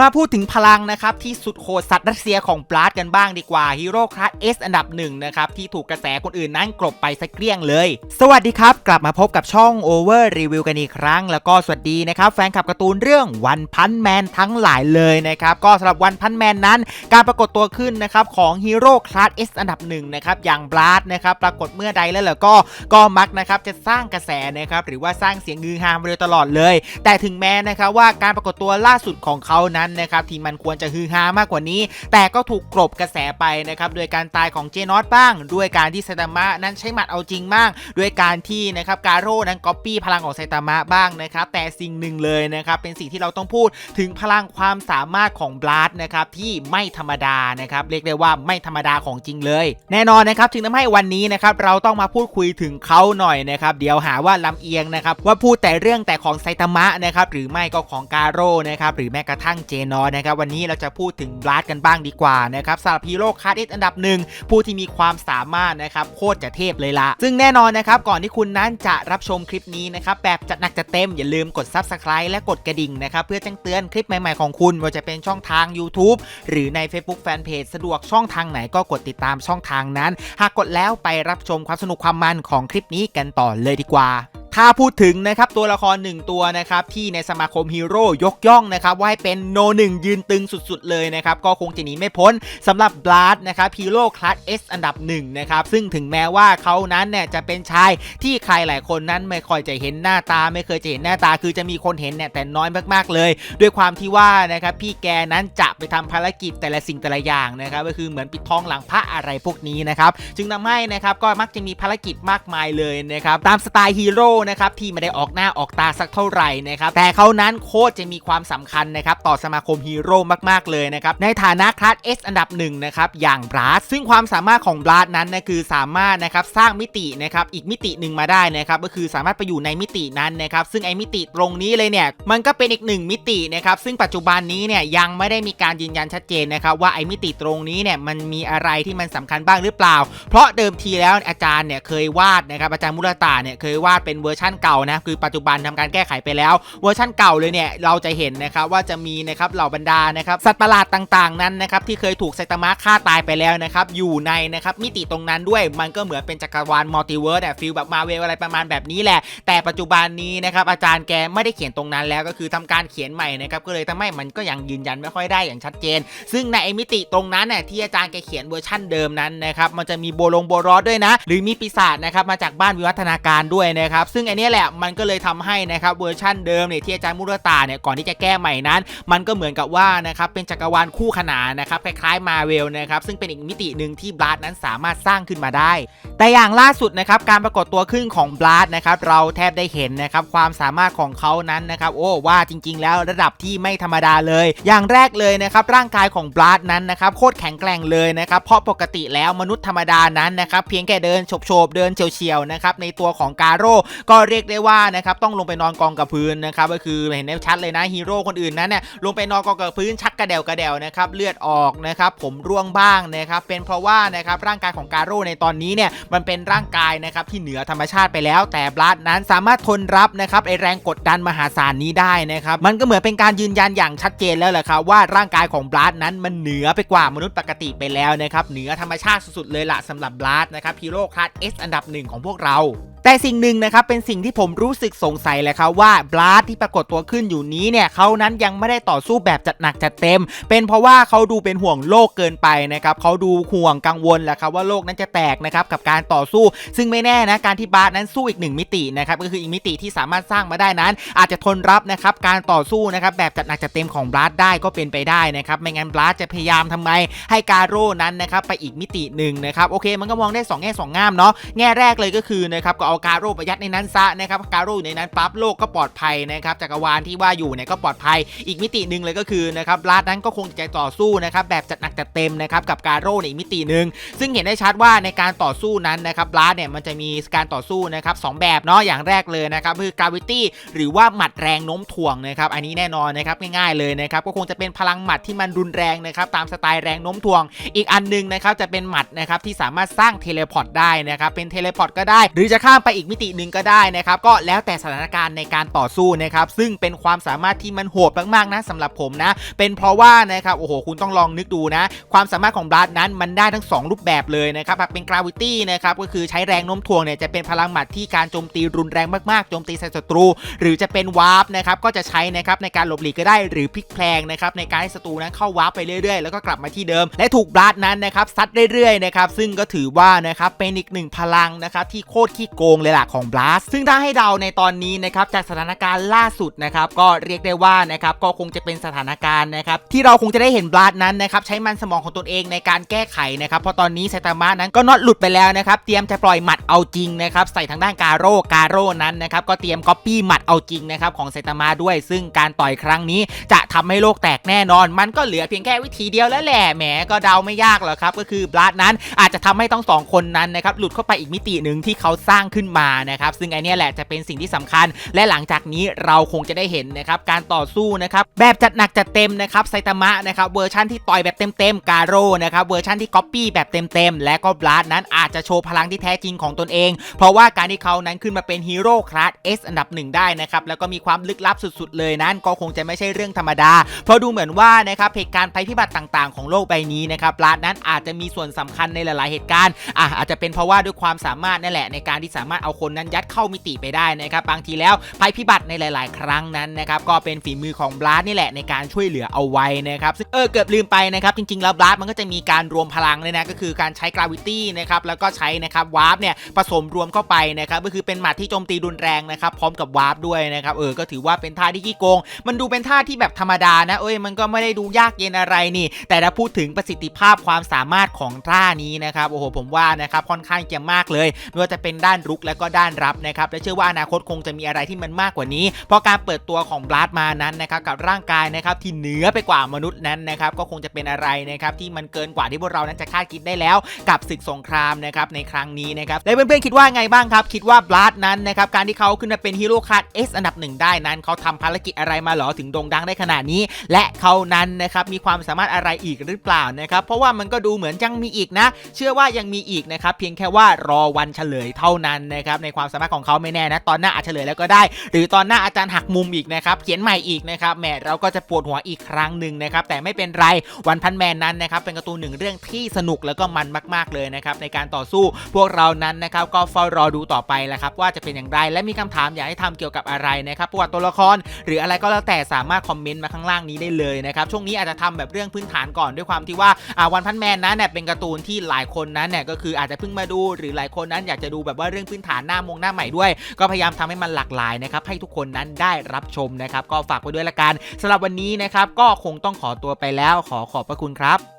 มาพูดถึงพลังนะครับที่สุดโหดสัตว์รัสเซียของบลัดกันบ้างดีกว่าฮีโร่คลาส S อันดับหนึ่งนะครับที่ถูกกระแสคนอื่นนั้นกลบไปสักเกลี้ยงเลย สวัสดีครับ กลับมาพบกับช่อง Over Review กันอีกครั้ง แล้วก็สวัสดีนะครับ แฟนคลับการ์ตูนเรื่องวันพันแมนทั้งหลายเลยนะครับ ก็สำหรับวันพันแมนนั้น การปรากฏตัวขึ้นนะครับของฮีโร่คลาส S อันดับหนึ่งนะครับอย่างบลัดนะครับปรากฏเมื่อใดแล้วแล้วก็ก็มักนะครับจะสร้างกระแสนะครับหรือว่าสร้างเสียงงือฮามาโดยตลอดเลย แต่ถึงแม้นะครับว่าการปรากฏตัวล่าสุดของเขานั้นนะครับที่มันควรจะฮือฮามากกว่านี้ แต่ก็ถูกกลบกระแสไปนะครับโดยการตายของเจนอตบ้าง ด้วยการที่ไซตามะนั้นใช้หมัดเอาจริงบ้างด้วยการที่นะครับการโร่นั้นก๊อปปี้พลังของไซตามะบ้างนะครับแต่สิ่งหนึ่งเลยนะครับเป็นสิ่งที่เราต้องพูดถึงพลังความสามารถของบลัดนะครับที่ไม่ธรรมดานะครับเรียกได้ว่าไม่ธรรมดาของจริงเลย แน่นอนนะครับถึงทำให้วันนี้นะครับเราต้องมาพูดคุยถึงเขาหน่อยนะครับเดี๋ยวหาว่าลำเอียงนะครับว่าพูดแต่เรื่องแต่ของไซตามะนะครับหรือไม่ก็ของการโร่นะครับหรือแม้กระทั่งเจนอตนะครับวันนี้เราจะพูดถึงบลัดกันบ้างดีกว่านะครับสำหรับฮีโร่คาร์ดเอสอันดับหนึ่งผู้ที่มีความสามารถนะครับโคตรจะเทพเลยละซึ่งแน่นอนนะครับก่อนที่คุณนั้นจะรับชมคลิปนี้นะครับแบบจัดหนักจัดเต็มอย่าลืมกด Subscribe และกดกระดิ่งนะครับเพื่อแจ้งเตือนคลิปใหม่ๆของคุณว่าจะเป็นช่องทาง YouTube หรือใน Facebook Fanpage สะดวกช่องทางไหนก็กดติดตามช่องทางนั้น หากกดแล้วไปรับชมความสนุกความมันของคลิปนี้กันต่อเลยดีกว่า ถ้าพูดถึงนะครับตัวละครหนึ่งตัวนะครับที่ในสมาคมฮีโร่ยกย่องนะครับว่าให้เป็นโนหนึ่งยืนตึงสุดๆเลยนะครับก็คงจะหนีไม่พ้นสำหรับบลัดนะครับฮีโร่คลาส S อันดับหนึ่งนะครับซึ่งถึงแม้ว่าเขานั้นเนี่ยจะเป็นชายที่ใครหลายคนนั้นไม่ค่อยจะเห็นหน้าตา ไม่เคยจะเห็นหน้าตาคือจะมีคนเห็นเนี่ยแต่น้อยมากๆเลย ด้วยความที่ว่านะครับพี่แกนั้นจะไปทำภารกิจแต่ละสิ่งแต่ละอย่างนะครับก็คือเหมือนปิดทองหลังพระอะไรพวกนี้นะครับจึงทำให้นะครับก็มักจะมีภารกิจมากมายเลยนะครับตามสไตล์ฮีโร่นะครับที่ไม่ได้ออกหน้าออกตาสักเท่าไหร่นะครับแต่เขานั้นโคตรจะมีความสำคัญนะครับต่อสมาคมฮีโร่มากๆเลยนะครับในฐานะคลาส S อันดับหนึ่งนะครับอย่างบลัดซึ่งความสามารถของบลัดนั้นนะคือสามารถนะครับสร้างมิตินะครับอีกมิติหนึ่งมาได้นะครับก็คือสามารถไปอยู่ในมิตินั้นนะครับซึ่งไอ้มิติตรงนี้เลยเนี่ยมันก็เป็นอีกหนึ่งมิตินะครับซึ่งปัจจุบันนี้เนี่ยยังไม่ได้มีการยืนยันชัดเจนนะครับว่าไอ้มิติตรงนี้เนี่ยมันมีอะไรที่มันสำคัญบ้างหรือเปล่า เพราะเดิมทีแล้วอาจารย์เนี่ยเคยวาดนะครับอาจารย์มุรตาเนี่ยเคยวาดเป็นเวอร์ชั่นเก่านะคือปัจจุบันทำการแก้ไขไปแล้ว เวอร์ชั่นเก่าเลยเนี่ยเราจะเห็นนะครับว่าจะมีนะครับเหล่าบรรดานะครับสัตว์ประหลาดต่างๆนั้นนะครับที่เคยถูกไซตามะฆ่าตายไปแล้วนะครับอยู่ในนะครับมิติตรงนั้นด้วยมันก็เหมือนเป็นจักรวาลมัลติเวิร์สแบบฟิลแบบมาเวลอะไรประมาณแบบนี้แหละ แต่ปัจจุบันนี้นะครับอาจารย์แกไม่ได้เขียนตรงนั้นแล้วก็คือทำการเขียนใหม่นะครับก็เลยทำให้มันก็ยังยืนยันไม่ค่อยได้อย่างชัดเจน ซึ่งในไอ้มิติตรงนั้นน่ะที่อาจารย์แกเขียนเวอร์ชั่นเดิมนั้นนะครับมันจะมีโบลงโบรอสด้วยนะ หรือมีปีศาจนะครับมาจากบ้านวิวัฒนาการด้วยนะครับซึ่งอันนี้แหละมันก็เลยทำให้นะครับเวอร์ชั่นเดิมเนี่ยที่อาจารย์มุรตาเนี่ยก่อนที่จะแก้ใหม่นั้น มันก็เหมือนกับว่านะครับเป็นจักรวาลคู่ขนานนะครับคล้ายๆมาเวลนะครับซึ่งเป็นอีกมิติหนึ่งที่บลัดนั้นสามารถสร้างขึ้นมาได้ แต่อย่างล่าสุดนะครับการปรากฏตัวขึ้นของบลัดนะครับเราแทบได้เห็นนะครับความสามารถของเขานั้นนะครับโอ้ว่าจริง ๆ แล้วระดับที่ไม่ธรรมดาเลย อย่างแรกเลยนะครับร่างกายของบลัดนั้นนะครับโคตรแข็งแกร่งเลยนะครับเพราะปกติแล้วมนุษย์ธรรมดานั้นนะครับเพียงแค่เดินโฉบๆเดินเฉียวๆนะครับในตัวของกาโร่ก็เรียกได้ว่านะครับต้องลงไปนอนกองกับพื้นนะครับก็คือเห็นได้ชัดเลยนะฮีโร่คนอื่นนั้นเนี่ยลงไปนอนกองกับพื้นชักกระเดวกระเดวนะครับเลือดออกนะครับผมร่วงบ้างนะครับเป็นเพราะว่านะครับร่างกายของการโร่ในตอนนี้เนี่ยมันเป็นร่างกายนะครับที่เหนือธรรมชาติไปแล้ว แต่บลัดนั้นสามารถทนรับนะครับไอแรงกดดันมหาศาลนี้ได้นะครับมันก็เหมือนเป็นการยืนยันอย่างชัดเจนแล้วแหละครับว่าร่างกายของบลัดนั้นมันเหนือไปกว่ามนุษย์ปกติไปแล้วนะครับเหนือธรรมชาติสุดๆเลยล่ะสำหรับบลัดนะครับฮีโร่คลาส S อันดับหนึ่งของพวกเรา แต่สิ่งหนึ่งนะครับเป็นสิ่งที่ผมรู้สึกสงสัยแหละครับว่าบลัดที่ปรากฏตัวขึ้นอยู่นี้เนี่ยเขานั้นยังไม่ได้ต่อสู้แบบจัดหนักจัดเต็ม เป็นเพราะว่าเขาดูเป็นห่วงโลกเกินไปนะครับเขาดูห่วงกังวลแหละครับว่าโลกนั้นจะแตกนะครับกับการต่อสู้ ซึ่งไม่แน่นะการที่บลัดนั้นสู้อีกหนึ่งมิตินะครับก็คืออีกมิติที่สามารถสร้างมาได้นั้น อาจจะทนรับนะครับการต่อสู้นะครับแบบจัดหนักจัดเต็มของบลัดได้ก็เป็นไปได้นะครับไม่งั้นบลัดจะพยายามทำไมให้การโร่นั้นนะครับไปอีกมิติหนึ่งนะครับโอเคมันก็มองได้สองแง่สองงามเนาะแง่แรกเลยก็คือนะครับก็เอาการโร่ยัดในนั้นซะนะครับการโร่อยู่ในนั้นปั๊บโลกก็ปลอดภัยนะครับจักรวาลที่ว่าอยู่เนี่ยก็ปลอดภัย อีกมิติหนึ่งเลยก็คือนะครับบลัดนั้นก็คงจะต่อสู้นะครับแบบจัดหนักจัดเต็มนะครับกับการโร่ในอีกมิติหนึ่งซึ่งเห็นได้ชัดว่าในการต่อสู้นั้นนะครับบลัดเนี่ยมันจะมีการต่อสู้นะครับสองแบบเนาะอย่างแรกเลยนะครับคือกราวิตี้หรือว่าหมัดแรงโน้มถ่วงนะครับอันนี้แน่นอนนะครับง่ายๆเลยนะครับก็คงจะเป็นพลังหมัดที่มันรุนแรงนะครับตามสไตล์แรงโน้มถ่วง อีกอันหนึงนะครับจะเป็นหมัดนะครับที่สามารถสร้างเทเลพอร์ตได้นะครับเป็นเทเลพอร์ตก็ได้ หรือจะฆ่าางไปอีกมิติหนึ่งก็ได้นะครับก็แล้วแต่สถานการณ์ในการต่อสู้นะครับซึ่งเป็นความสามารถที่มันโหดมากๆนะสำหรับผมนะ เป็นเพราะว่านะครับโอ้โหคุณต้องลองนึกดูนะ ความสามารถของบลัดนั้นมันได้ทั้ง 2 รูปแบบเลยนะครับเป็นกราวิตี้นะครับก็คือใช้แรงโน้มถ่วงเนี่ยจะเป็นพลังหมัดที่การโจมตีรุนแรงมากๆโจมตีใส่ศัตรู หรือจะเป็นวาร์ปนะครับก็จะใช้นะครับในการหลบหลีกก็ได้หรือพลิกแพลงนะครับในการให้ศัตรูนั้นเข้าวาร์ปไปเรื่อยๆ แล้วก็กลับมาที่เดิม และถูกบลัดนั้นนะครับซัดเรื่อยๆนะครับซึ่งก็ถือว่านะครับเป็นอีกหนึ่งพลังนะครับที่โคตรขี้โกงเลยล่ะของบลัดซึ่งถ้าให้เดาในตอนนี้นะครับจากสถานการณ์ล่าสุดนะครับก็เรียกได้ว่านะครับก็คงจะเป็นสถานการณ์นะครับที่เราคงจะได้เห็นบลัดนั้นนะครับใช้มันสมองของตนเองในการแก้ไขนะครับเพราะตอนนี้ไซตามะนั้นก็น็อตหลุดไปแล้วนะครับเตรียมจะปล่อยหมัดเอาจริงนะครับใส่ทางด้านกาโร่กาโร่นั้นนะครับก็เตรียมก๊อปปี้หมัดเอาจริงนะครับของไซตามะด้วย ซึ่งการต่อยครั้งนี้จะทำให้โลกแตกแน่นอน มันก็เหลือเพียงแค่วิธีเดียวแล้วแหละแหมก็เดาไม่ยากหรอกครับก็คือบลัดนั้นอาจจะทำให้ต้องสองคนนั้นนะครับหลุดเข้าไปอีกมิติหนึ่งที่เขาสร้างขึ้นมานะครับซึ่งไอเนี้ยแหละจะเป็นสิ่งที่สำคัญ และหลังจากนี้เราคงจะได้เห็นนะครับการต่อสู้นะครับแบบจัดหนักจัดเต็มนะครับไซตามะนะครับเวอร์ชันที่ต่อยแบบเต็มๆกาโร่นะครับเวอร์ชันที่ก๊อปปี้แบบเต็มๆและก็บลัดนั้นอาจจะโชว์พลังที่แท้จริงของตนเอง เพราะว่าการที่เขานั้นขึ้นมาเป็นฮีโร่คลาส S อันดับหนึ่งได้นะครับแล้วก็มีความลึกลับสุดๆ เลยนั้นก็คงจะไม่ใช่เรื่องธรรมดา เพราะดูเหมือนว่านะครับเหตุการณ์ภัยพิบัติต่างๆ ของโลกใบนี้นะครับบลัดนั้นอาจจะมีส่วนสำคัญในหลายๆเหตุการณ์อะอาจจะเป็นเพราะว่าด้วยความสามารถนั่นแหละในการที่สามารถเอาคนนั้นยัดเข้ามิติไปได้นะครับบางทีแล้วภัยพิบัติในหลาย ๆ ครั้งนั้นนะครับก็เป็นฝีมือของบลัดนี่แหละในการช่วยเหลือเอาไว้นะครับซึ่งเออเกือบลืมไปนะครับจริง ๆ แล้วบลัดมันก็จะมีการรวมพลังเลยนะก็คือการใช้กราวิตี้นะครับแล้วก็ใช้นะครับวาร์ปเนี่ยผสมรวมเข้าไปนะครับก็คือเป็นหมัดที่โจมตีรุนแรงนะครับพร้อมกับวาร์ปด้วยนะครับเออก็ถือว่าเป็นท่าที่ขี้โกง มันดูเป็นท่าที่แบบธรรมดานะเอ้ยมันก็ไม่ได้ดูยากเย็นอะไรนี่ แต่ถ้าพูดถึงประสิทธิภาพความสามารถของท่านี้นะครับโอ้โหผมว่านะครับค่อนข้างจะมากเลยไม่ว่าจะเป็นด้านรุกและก็ด้านรับนะครับและเชื่อว่าอนาคตคงจะมีอะไรที่มันมากกว่านี้ เพราะการเปิดตัวของบลัดมานั้นนะครับกับร่างกายนะครับที่เหนือไปกว่ามนุษย์นั้นนะครับก็คงจะเป็นอะไรนะครับที่มันเกินกว่าที่พวกเรานั้นจะคาดคิดได้แล้วกับศึกสงครามนะครับในครั้งนี้นะครับและเพื่อนๆคิดว่าไงบ้างครับ คิดว่าบลัดนั้นนะครับการที่เขาขึ้นมาเป็นฮีโร่คลาส S อันดับหนึ่งได้นั้นเขาทำภารกิจอะไรมาหรอถึงโด่งดังได้ขนาดนี้ และเขานั้นนะครับมีความสามารถอะไรอีกหรือเปล่านะครับเพราะว่ามันก็ดูเหมือนยังมีอีกนะ เชื่อว่ายังมีอีกนะครับเพียงแค่ว่ารอวันเฉลยเท่านั้นนะครับในความสามารถของเขาไม่แน่นะตอนหน้าอาจเฉลยแล้วก็ได้ หรือตอนหน้าอาจารย์หักมุมอีกนะครับเขียนใหม่อีกนะครับแหมเราก็จะปวดหัวอีกครั้งหนึ่งนะครับแต่ไม่เป็นไรวันพันแมนนั้นนะครับเป็นการ์ตูนหนึ่งเรื่องที่สนุกแล้วก็มันมากๆเลยนะครับในการต่อสู้พวกเรานั้นนะครับก็เฝ้ารอดูต่อไปแหละครับว่าจะเป็นอย่างไรและมีคำถามอยากให้ทำเกี่ยวกับอะไรนะครับประวัติตัวละคร หรืออะไรก็แล้วแต่สามารถคอมเมนต์มาข้างล่างนี้ได้เลยนะครับช่วงนี้อาจจะทำแบบเรื่องพื้นฐานก่อนด้วยความที่ว่าอ่าวันพันแมนนั้นเนี่ยเป็นการ์ตูนที่หลายคนนั้นเนี่ยก็คืออาจจะเพิ่งมาดูหรือหลายคนนั้นอยากจะดูแบบว่าเรื่องพืนฐานหน้ามงหน้าใหม่ด้วย ก็พยายามทำให้มันหลากหลายนะครับให้ทุกคนนั้นได้รับชมนะครับก็ฝากไว้ด้วยละกันสำหรับวันนี้นะครับก็คงต้องขอตัวไปแล้วขอขอบพระคุณครับ